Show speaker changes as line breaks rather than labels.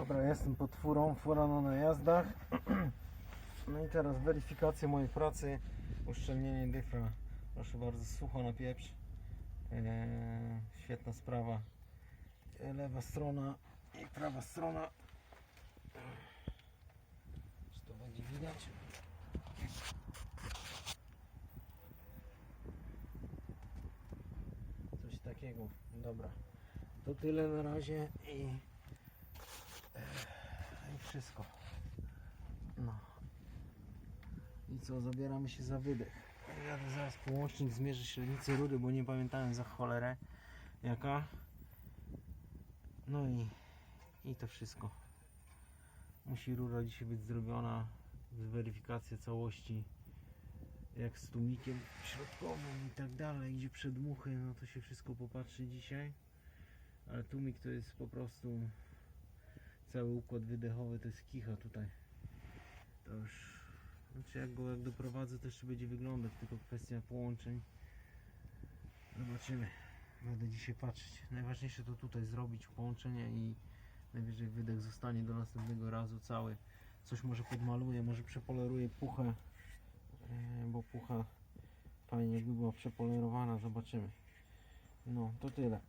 Dobra, jestem pod furą, fura na najazdach. No i teraz weryfikacja mojej pracy, uszczelnienie dyfra. Proszę bardzo, sucho na pieprz. Eee, świetna sprawa. E, Lewa strona i prawa strona. Czy to będzie widać? Coś takiego. Dobra. To tyle na razie i wszystko. No. I co, zabieramy się za wydech. Jadę zaraz połącznik, zmierzę średnicę rury, bo nie pamiętałem za cholerę jaka. No i, i to wszystko. Musi rura dzisiaj być zrobiona, weryfikacja całości jak z tłumikiem środkowym i tak dalej, gdzie przedmuchy, no to się wszystko popatrzy dzisiaj. Ale tłumik to jest po prostu cały układ wydechowy, to jest kicha tutaj. To już, znaczy jak go jak doprowadzę to jeszcze będzie wyglądać, tylko kwestia połączeń. Zobaczymy. Będę dzisiaj patrzeć. Najważniejsze to tutaj zrobić połączenia i najwyżej wydech zostanie do następnego razu cały. Coś może podmaluję, może przepoleruję puchę, e, bo pucha fajnie jakby była przepolerowana, zobaczymy. No, to tyle.